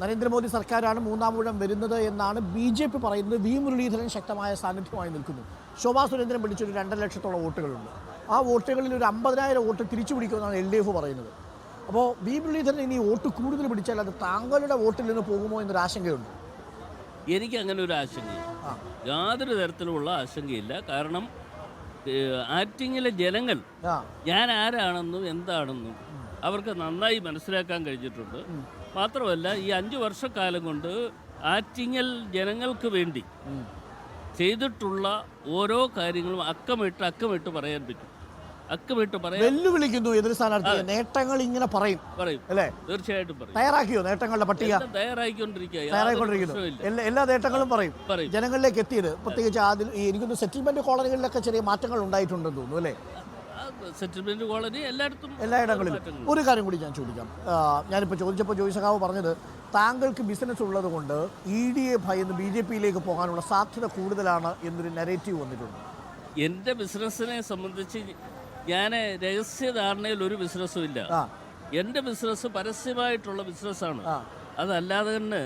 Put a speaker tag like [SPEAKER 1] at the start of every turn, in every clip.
[SPEAKER 1] നരേന്ദ്രമോദി സർക്കാരാണ് മൂന്നാം ഊഴം വരുന്നത് എന്നാണ് ബി ജെ പി പറയുന്നത്. വി മുരളീധരൻ ശക്തമായ സാന്നിധ്യമായി നിൽക്കുന്നു. ശോഭാ സുരേന്ദ്രൻ പിടിച്ചൊരു രണ്ടര ലക്ഷത്തോളം വോട്ടുകളുണ്ട്. ആ വോട്ടുകളിൽ ഒരു അമ്പതിനായിരം വോട്ട് തിരിച്ചു പിടിക്കുമെന്നാണ് എൽ ഡി എഫ് പറയുന്നത്. അപ്പോൾ വി മുരളീധരൻ ഇനി വോട്ട് കൂടുതൽ പിടിച്ചാൽ അത് താങ്കളുടെ വോട്ടിൽ നിന്ന് പോകുമോ എന്നൊരു ആശങ്കയുണ്ട്.
[SPEAKER 2] എനിക്ക് അങ്ങനെ ഒരു ആശങ്കയില്ല. യാതൊരു തരത്തിലുള്ള ആശങ്കയില്ല. കാരണം ആറ്റിങ്ങിലെ ജനങ്ങൾ ഞാൻ ആരാണെന്നും എന്താണെന്നും അവർക്ക് നന്നായി മനസ്സിലാക്കാൻ കഴിഞ്ഞിട്ടുണ്ട്. മാത്രമല്ല ഈ അഞ്ച് വർഷക്കാലം കൊണ്ട് ആറ്റിങ്ങൽ ജനങ്ങൾക്ക് വേണ്ടി ചെയ്തിട്ടുള്ള ഓരോ കാര്യങ്ങളും അക്കമിട്ട് അക്കമിട്ട് പറയാൻ പറ്റും. അക്കമിട്ട് പറയാൻ
[SPEAKER 1] വെല്ലുവിളിക്കുന്നു എതിർ സ്ഥാനാർത്ഥി. നേട്ടങ്ങൾ ഇങ്ങനെ പറയും.
[SPEAKER 2] പറയും.
[SPEAKER 1] അല്ലേ?
[SPEAKER 2] തീർച്ചയായിട്ടും പറയും.
[SPEAKER 1] തയ്യാറാക്കിയോ നേട്ടങ്ങളുടെ പട്ടിക? തയ്യാറായിക്കൊണ്ടിരിക്കുന്നു. എല്ലാ നേട്ടങ്ങളും പറയും. ജനങ്ങളിലേക്ക് എത്തിയത്. പ്രത്യേകിച്ച് അതിൽ എനിക്കൊന്ന് സെറ്റിൽമെന്റ് കോളനികളിലൊക്കെ ചെറിയ മാറ്റങ്ങൾ ഉണ്ടായിട്ടുണ്ടെന്ന് തോന്നുന്നു അല്ലേ?
[SPEAKER 2] സെറ്റിൽമെന്റ് കോളനി എല്ലായിടത്തും
[SPEAKER 1] എല്ലായിടങ്ങളിലും. ഒരു കാര്യം കൂടി ഞാൻ ചോദിക്കാം. ഞാനിപ്പോൾ ചോദിച്ചപ്പോൾ ജോയിസകാവ് പറഞ്ഞത് താങ്കൾക്ക് ബിസിനസ് ഉള്ളത് കൊണ്ട് ഇ ഡി എ ഭയന്ന് ബി ജെ പിയിലേക്ക് പോകാനുള്ള സാധ്യത കൂടുതലാണ് എന്നൊരു നെറേറ്റീവ് വന്നിട്ടുണ്ട്.
[SPEAKER 2] എന്റെ ബിസിനസ്സിനെ സംബന്ധിച്ച് ഞാൻ രഹസ്യധാരണയിൽ ഒരു ബിസിനസ്സും ഇല്ല. എന്റെ ബിസിനസ് പരസ്യമായിട്ടുള്ള ബിസിനസ്സാണ് അതല്ലാതെ തന്നെ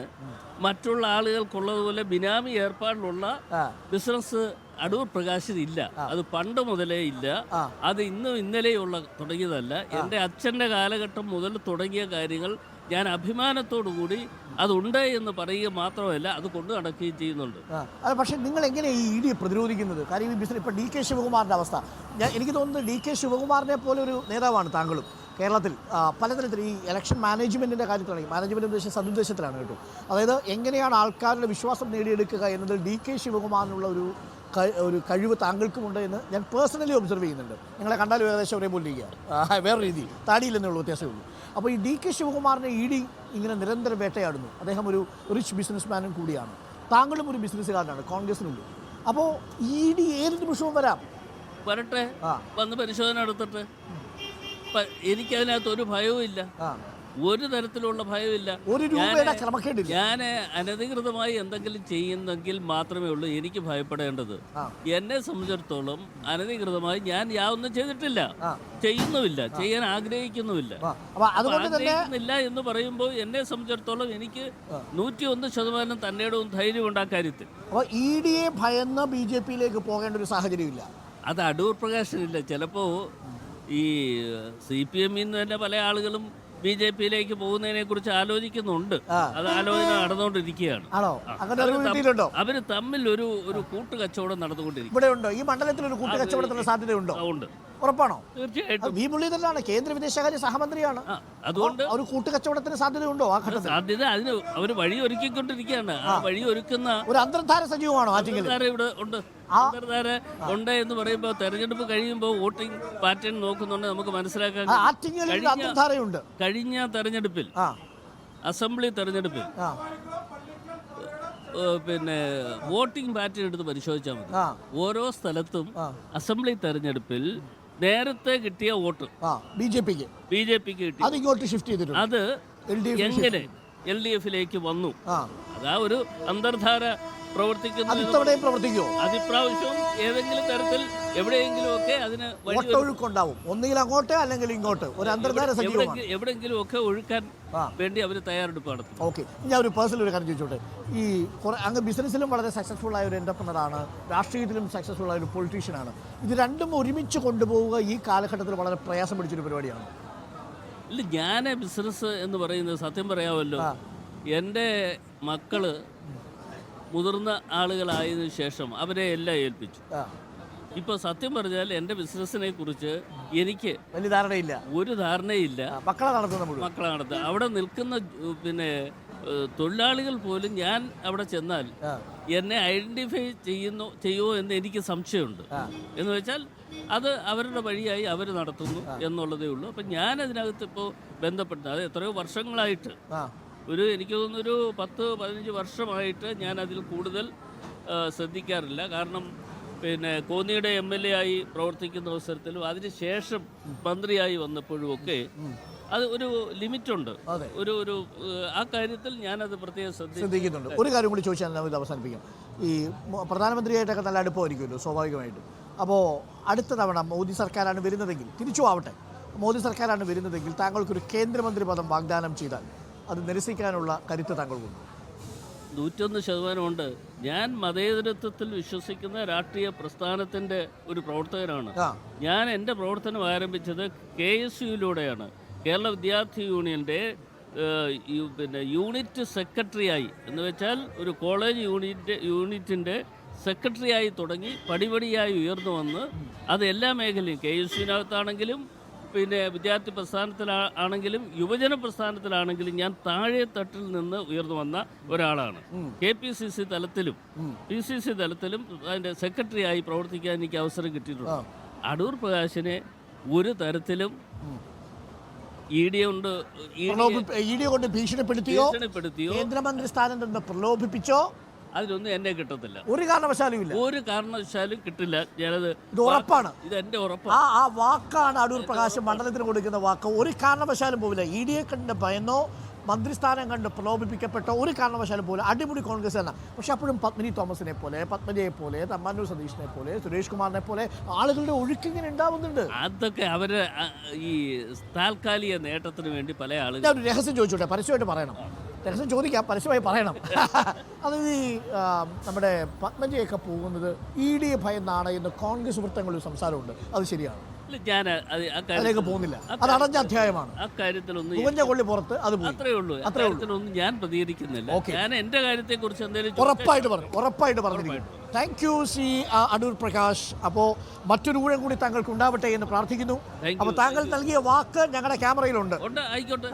[SPEAKER 2] മറ്റുള്ള ആളുകൾക്കുള്ളതുപോലെ ബിനാമി ഏർപ്പാടിലുള്ള ബിസിനസ് അടൂർ പ്രകാശിന് ഇല്ല. അത് പണ്ട് മുതലേ ഇല്ല. അത് ഇന്നും ഇന്നലെയുള്ള തുടങ്ങിയതല്ല. എന്റെ അച്ഛന്റെ കാലഘട്ടം മുതൽ തുടങ്ങിയ കാര്യങ്ങൾ ഞാൻ അഭിമാനത്തോടു കൂടി അതുണ്ട് എന്ന് പറയുക മാത്രമല്ല അത് കൊണ്ടു നടക്കുകയും ചെയ്യുന്നുണ്ട്.
[SPEAKER 1] അത് പക്ഷേ നിങ്ങൾ എങ്ങനെയാണ് ഈ ഇ ഡി പ്രതിരോധിക്കുന്നത്? കാര്യം ഈ ബിസിനസ് ഇപ്പോൾ ഡി കെ ശിവകുമാറിന്റെ അവസ്ഥ. ഞാൻ എനിക്ക് തോന്നുന്നത് ഡി കെ ശിവകുമാറിനെ പോലെ ഒരു നേതാവാണ് താങ്കളും കേരളത്തിൽ. പലതരത്തിൽ ഈ ഇലക്ഷൻ മാനേജ്മെന്റിന്റെ കാര്യത്തിലാണ് മാനേജ്മെന്റ് ഉദ്ദേശം സതുദ്ദേശത്തിലാണ് കേട്ടോ. അതായത് എങ്ങനെയാണ് ആൾക്കാരുടെ വിശ്വാസം നേടിയെടുക്കുക എന്നതിൽ ഡി കെ ശിവകുമാറിനുള്ള ഒരു ഒരു കഴിവ് താങ്കൾക്കുമുണ്ട് എന്ന് ഞാൻ പേഴ്സണലി ഒബ്സർവ് ചെയ്യുന്നുണ്ട്. നിങ്ങളെ കണ്ടാലും ഏകദേശം ഒരേപോലെ ഇരിക്കുക. ആ, വേറെ രീതി. താടിയില്ലെന്നുള്ള വ്യത്യാസമേ ഉള്ളൂ. അപ്പോൾ ഈ ഡി കെ ശിവകുമാറിനെ ഇ ഡി ഇങ്ങനെ നിരന്തരം വേട്ടയാടുന്നു. അദ്ദേഹം ഒരു റിച്ച് ബിസിനസ്മാനും കൂടിയാണ്. താങ്കളും ഒരു ബിസിനസ്സുകാരനാണ് കോൺഗ്രസിനുള്ളിൽ അപ്പോൾ ഇ ഡി ഏത് നിമിഷവും വരാം?
[SPEAKER 2] വരട്ടെ.
[SPEAKER 1] ആ.
[SPEAKER 2] വന്ന് പരിശോധന നടത്തട്ടെ. പ- എനിക്കതിനകത്ത് ഒരു ഭയവും ഇല്ല
[SPEAKER 1] ആ.
[SPEAKER 2] ഒരു തരത്തിലുള്ള ഭയമില്ല.
[SPEAKER 1] ഒരു രൂപയുടെ
[SPEAKER 2] ഞാൻ അനധികൃതമായി എന്തെങ്കിലും ചെയ്യുന്നെങ്കിൽ മാത്രമേ ഉള്ളൂ എനിക്ക് ഭയപ്പെടേണ്ടത്. എന്നെ സംബന്ധിച്ചിടത്തോളം അനധികൃതമായി ഞാൻ യാതൊന്നും ചെയ്തിട്ടില്ല. ചെയ്യുന്നുമില്ല. ചെയ്യാൻ ആഗ്രഹിക്കുന്നുമില്ല.
[SPEAKER 1] ഇല്ല
[SPEAKER 2] ആഗ്രഹിക്കുന്നില്ല എന്ന് പറയുമ്പോൾ എന്നെ സംബന്ധിച്ചിടത്തോളം എനിക്ക് നൂറ്റി ഒന്ന് ശതമാനം തന്നേടവും ധൈര്യമുണ്ട് ആ കാര്യത്തിൽ.
[SPEAKER 1] അപ്പോൾ ഇ ഡിയെ ഭയന്ന് ബി ജെ പിയിലേക്ക് പോകേണ്ട ഒരു സാഹചര്യമില്ല.
[SPEAKER 2] അത് അടൂർ പ്രകാശനില്ല. ചിലപ്പോൾ ഈ സി പി എമ്മിൽ നിന്ന് തന്നെ പല ആളുകളും ബി ജെ പിയിലേക്ക് പോകുന്നതിനെ കുറിച്ച് ആലോചിക്കുന്നുണ്ട് അത് ആലോചന നടന്നുകൊണ്ടിരിക്കുകയാണ്.
[SPEAKER 1] ആണോ? അങ്ങനെ
[SPEAKER 2] തം- അവർ തമ്മിൽ ഒരു ഒരു കൂട്ടുകച്ചവടം നടന്നുകൊണ്ടിരിക്കും
[SPEAKER 1] ഇവിടെ ഉണ്ടോ? ഈ മണ്ഡലത്തിൽ ഒരു കൂട്ടുകച്ചവടത്തിന് സാധ്യതയുണ്ടോ?
[SPEAKER 2] ഉണ്ട്.
[SPEAKER 1] ഉറപ്പാണോ?
[SPEAKER 2] തീർച്ചയായിട്ടും.
[SPEAKER 1] വി മുരളീധരനാണ് കേന്ദ്ര വിദേശകാര്യ സഹമന്ത്രിയാണ്.
[SPEAKER 2] അതുകൊണ്ട്
[SPEAKER 1] ഒരു കൂട്ടുകച്ചവടത്തിന് സാധ്യതയുണ്ടോ ആ ഘട്ടത്തിൽ?
[SPEAKER 2] സാധ്യത അതിന് അവർ വഴി ഒരുക്കിക്കൊണ്ടിരിക്കുകയാണ് ആ. വഴി ഒരുക്കുന്ന
[SPEAKER 1] ഒരു അന്തർധാര സജീവമാണോ ആറ്റിങ്ങൽ
[SPEAKER 2] അന്തർധാര ഇവിടെ ഉണ്ട്. അന്തർധാര ഉണ്ട് എന്ന് പറയുമ്പോൾ തെരഞ്ഞെടുപ്പ് കഴിയുമ്പോൾ വോട്ടിംഗ് പാറ്റേൺ നോക്കുന്നുണ്ട് നമുക്ക് മനസ്സിലാക്കാൻ
[SPEAKER 1] ആറ്റിങ്ങലിൽ ഒരു അന്തർധാരയുണ്ട്.
[SPEAKER 2] കഴിഞ്ഞ തെരഞ്ഞെടുപ്പിൽ
[SPEAKER 1] ആ.
[SPEAKER 2] അസംബ്ലി തെരഞ്ഞെടുപ്പിൽ
[SPEAKER 1] ആ.
[SPEAKER 2] ഏഹ്, പിന്നെ വോട്ടിംഗ് പാറ്റേൺ എടുത്ത് പരിശോധിച്ചാൽ മതി.
[SPEAKER 1] ആ.
[SPEAKER 2] ഓരോ സ്ഥലത്തും
[SPEAKER 1] ആ.
[SPEAKER 2] അസംബ്ലി തെരഞ്ഞെടുപ്പിൽ നേരത്തെ കിട്ടിയ വോട്ട്
[SPEAKER 1] ബി ജെ പിക്ക്.
[SPEAKER 2] ബി ജെ പിക്ക് കിട്ടി.
[SPEAKER 1] അത് ഇങ്ങോട്ട് ഷിഫ്റ്റ് ചെയ്തിട്ടുണ്ട്
[SPEAKER 2] അത് എങ്ങനെ? എൽ ഡി എഫിലേക്ക് വന്നു. അതാ ഒരു അന്തർധാര പ്രവർത്തിക്കുന്ന
[SPEAKER 1] പ്രവർത്തിക്കുമോ
[SPEAKER 2] അതിപ്രാവശ്യവും ഏതെങ്കിലും തരത്തിൽ എവിടെയെങ്കിലും ഒക്കെ അതിന്
[SPEAKER 1] ഒഴുക്കുണ്ടാവും. ഒന്നുകിൽ അങ്ങോട്ട് അല്ലെങ്കിൽ ഇങ്ങോട്ട്. ഒരു അന്തർധാര
[SPEAKER 2] എവിടെയെങ്കിലും- ഒക്കെ ഒഴുക്കാൻ വേണ്ടി അവർ തയ്യാറെടുപ്പ് നടത്തും.
[SPEAKER 1] ഓക്കെ. ഞാൻ ഒരു പേഴ്സണൽ ഒരു കാര്യം ചോദിച്ചോട്ടെ? ഈ അങ്ങ് ബിസിനസ്സിലും വളരെ സക്സസ്ഫുൾ ആയ ഒരു എന്റർപ്രണറാണ് രാഷ്ട്രീയത്തിലും സക്സസ്ഫുൾ ആയ ഒരു പൊളിറ്റീഷ്യനാണ് ഇത് രണ്ടും ഒരുമിച്ച് കൊണ്ടുപോവുക ഈ കാലഘട്ടത്തിൽ വളരെ പ്രയാസം പിടിച്ചൊരു പരിപാടിയാണ്.
[SPEAKER 2] ഇല്ല ഞാൻ ബിസിനസ് എന്ന് പറയുന്നത് സത്യം പറയാമല്ലോ. എന്റെ മക്കൾ മുതിർന്ന ആളുകളായതിനു ശേഷം അവരെ എല്ലാം ഏൽപ്പിച്ചു. ഇപ്പൊ സത്യം പറഞ്ഞാൽ എന്റെ ബിസിനസിനെ കുറിച്ച് എനിക്ക്
[SPEAKER 1] വലിയ ധാരണയില്ല.
[SPEAKER 2] ഒരു ധാരണയില്ല.
[SPEAKER 1] മക്കളെ നടത്തുന്ന മുഴുവൻ.
[SPEAKER 2] മക്കളെ നടത്തുക. അവിടെ നിൽക്കുന്ന പിന്നെ തൊഴിലാളികൾ പോലും ഞാൻ അവിടെ ചെന്നാൽ എന്നെ ഐഡന്റിഫൈ ചെയ്യുന്നു ചെയ്യുമോ എന്ന് എനിക്ക് സംശയമുണ്ട്. എന്ന് വെച്ചാൽ അത് അവരുടെ വഴിയായി അവർ നടത്തുന്നു എന്നുള്ളതേ ഉള്ളൂ. അപ്പം ഞാൻ അതിനകത്ത് ഇപ്പോൾ ബന്ധപ്പെട്ട അത് എത്രയോ വർഷങ്ങളായിട്ട് ഒരു എനിക്ക് തോന്നുന്നു ഒരു പത്ത് പതിനഞ്ച് വർഷമായിട്ട് ഞാൻ അതിൽ കൂടുതൽ ശ്രദ്ധിക്കാറില്ല. കാരണം പിന്നെ കോന്നിയുടെ എം എൽ എ ആയി പ്രവർത്തിക്കുന്ന അവസരത്തിലും അതിനുശേഷം മന്ത്രിയായി വന്നപ്പോഴും ഒക്കെ അത് ഒരു ലിമിറ്റുണ്ട്.
[SPEAKER 1] അതെ.
[SPEAKER 2] ഒരു ഒരു ആ കാര്യത്തിൽ ഞാനത് പ്രത്യേകം
[SPEAKER 1] ശ്രദ്ധിക്കുന്നുണ്ട്. ഒരു കാര്യം കൂടി ചോദിച്ചാൽ നമുക്ക് അവസാനിപ്പിക്കാം. ഈ പ്രധാനമന്ത്രിയായിട്ടൊക്കെ നല്ല അടുപ്പമായിരിക്കുമല്ലോ സ്വാഭാവികമായിട്ടും. അപ്പോൾ അടുത്ത തവണ മോദി സർക്കാരാണ് വരുന്നതെങ്കിൽ തിരിച്ചു ആവട്ടെ. മോദി സർക്കാരാണ് വരുന്നതെങ്കിൽ താങ്കൾക്കൊരു കേന്ദ്രമന്ത്രി പദം വാഗ്ദാനം ചെയ്താൽ അത് നിരസിക്കാനുള്ള കരുത്ത് താങ്കൾക്കുണ്ട്?
[SPEAKER 2] നൂറ്റൊന്ന് ശതമാനമുണ്ട്. ഞാൻ മതേതരത്വത്തിൽ വിശ്വസിക്കുന്ന രാഷ്ട്രീയ പ്രസ്ഥാനത്തിന്റെ ഒരു പ്രവർത്തകനാണ്. ഞാൻ എന്റെ പ്രവർത്തനം ആരംഭിച്ചത് കെ എസ് യുയിലൂടെയാണ്. കേരള വിദ്യാർത്ഥി യൂണിയന്റെ പിന്നെ യൂണിറ്റ് സെക്രട്ടറിയായി എന്ന് വെച്ചാൽ ഒരു കോളേജ് യൂണിറ്റ് യൂണിറ്റിന്റെ സെക്രട്ടറിയായി തുടങ്ങി പടിപടിയായി ഉയർന്നു വന്ന് അത് എല്ലാ മേഖലയും കെ യു സിനകത്താണെങ്കിലും പിന്നെ വിദ്യാർത്ഥി പ്രസ്ഥാനത്തിലാ ആണെങ്കിലും യുവജന പ്രസ്ഥാനത്തിലാണെങ്കിലും ഞാൻ താഴെ തട്ടിൽ നിന്ന് ഉയർന്നു വന്ന ഒരാളാണ്. കെ പി സി സി തലത്തിലും പി സി സി തലത്തിലും അതിന്റെ സെക്രട്ടറിയായി പ്രവർത്തിക്കാൻ എനിക്ക് അവസരം കിട്ടിയിട്ടുണ്ട്. അടൂർ പ്രകാശിനെ ഒരു തരത്തിലും ഇ ഡി കൊണ്ട് ഇ ഡി
[SPEAKER 1] കൊണ്ട് ഭീഷണിപ്പെടുത്തിയോ?
[SPEAKER 2] ഭീഷണിപ്പെടുത്തിയോ?
[SPEAKER 1] കേന്ദ്രമന്ത്രി സ്ഥാനം നിന്ന് പ്രലോഭിപ്പിച്ചോ?
[SPEAKER 2] അതിലൊന്നും എന്നെ കിട്ടത്തില്ല.
[SPEAKER 1] ഒരു കാരണവശാലും ഇല്ല.
[SPEAKER 2] ഒരു കാരണവശാലും കിട്ടില്ല. ഞാനത്
[SPEAKER 1] ഇത് ഉറപ്പാണ്.
[SPEAKER 2] ഇത് എന്റെ ഉറപ്പാണ്
[SPEAKER 1] ആ ആ വാക്കാണ് അടൂർ പ്രകാശ് മണ്ഡലത്തിന് കൊടുക്കുന്ന വാക്ക്. ഒരു കാരണവശാലും പോവില്ല. ഇ ഡിയെ കണ്ട് ഭയന്നോ? മന്ത്രിസ്ഥാനം കണ്ട് പ്രലോഭിപ്പിക്കപ്പെട്ട ഒരു കാരണവശാലും പോലെ അടിമുടി കോൺഗ്രസ് തന്നെ പക്ഷെ അപ്പോഴും പത്മിനി തോമസിനെ പോലെ പത്മജയെ പോലെ തമ്മാനൂർ സതീഷിനെ പോലെ സുരേഷ് കുമാറിനെ പോലെ ആളുകളുടെ ഒഴുക്കിങ്ങനെ ഉണ്ടാവുന്നുണ്ട്.
[SPEAKER 2] അതൊക്കെ അവർ ഈ താൽക്കാലിക നേട്ടത്തിന് വേണ്ടി പല ആളുകൾ
[SPEAKER 1] ഞാൻ ഒരു രഹസ്യം ചോദിച്ചോട്ടെ? പരസ്യമായിട്ട് പറയണം. രഹസ്യം ചോദിക്കാം പരസ്യമായി പറയണം. അത് ഈ നമ്മുടെ പത്മജയൊക്കെ പോകുന്നത് ഇ ഡി ഭയന്നാണ് എന്ന് കോൺഗ്രസ് വൃത്തങ്ങളിൽ സംസാരമുണ്ട്. അത് ശരിയാണ്.
[SPEAKER 2] ഞാൻ
[SPEAKER 1] അതിലേക്ക് പോകുന്നില്ല. അത് അടഞ്ഞ അധ്യായമാണ്.
[SPEAKER 2] അക്കാര്യത്തിലൊന്നും
[SPEAKER 1] പുകഞ്ഞ കൊള്ളി പുറത്ത് അത്
[SPEAKER 2] അത്രേ ഉള്ളൂ. അക്കാര്യത്തിലൊന്നും ഞാൻ പ്രതികരിക്കുന്നില്ല. ഞാൻ എന്തെങ്കിലും
[SPEAKER 1] ഉറപ്പായിട്ട് പറഞ്ഞു. ഉറപ്പായിട്ട് പറഞ്ഞിരിക്കുന്നു. താങ്ക് യു സി അടൂർ പ്രകാശ്. അപ്പോൾ മറ്റൊരു ഊഴം കൂടി താങ്കൾക്ക് ഉണ്ടാവട്ടെ എന്ന് പ്രാർത്ഥിക്കുന്നു.
[SPEAKER 2] അപ്പൊ
[SPEAKER 1] അപ്പോൾ താങ്കൾ നൽകിയ വാക്ക് ഞങ്ങളുടെ ക്യാമറയിലുണ്ട്.
[SPEAKER 2] ആയിക്കോട്ടെ.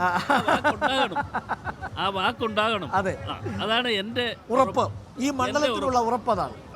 [SPEAKER 2] ആ. വാക്കുണ്ടാകണം.
[SPEAKER 1] അതെ.
[SPEAKER 2] അതാണ് എന്റെ
[SPEAKER 1] ഉറപ്പ്. ഈ മണ്ഡലത്തിലുള്ള ഉറപ്പ് അതാണ്.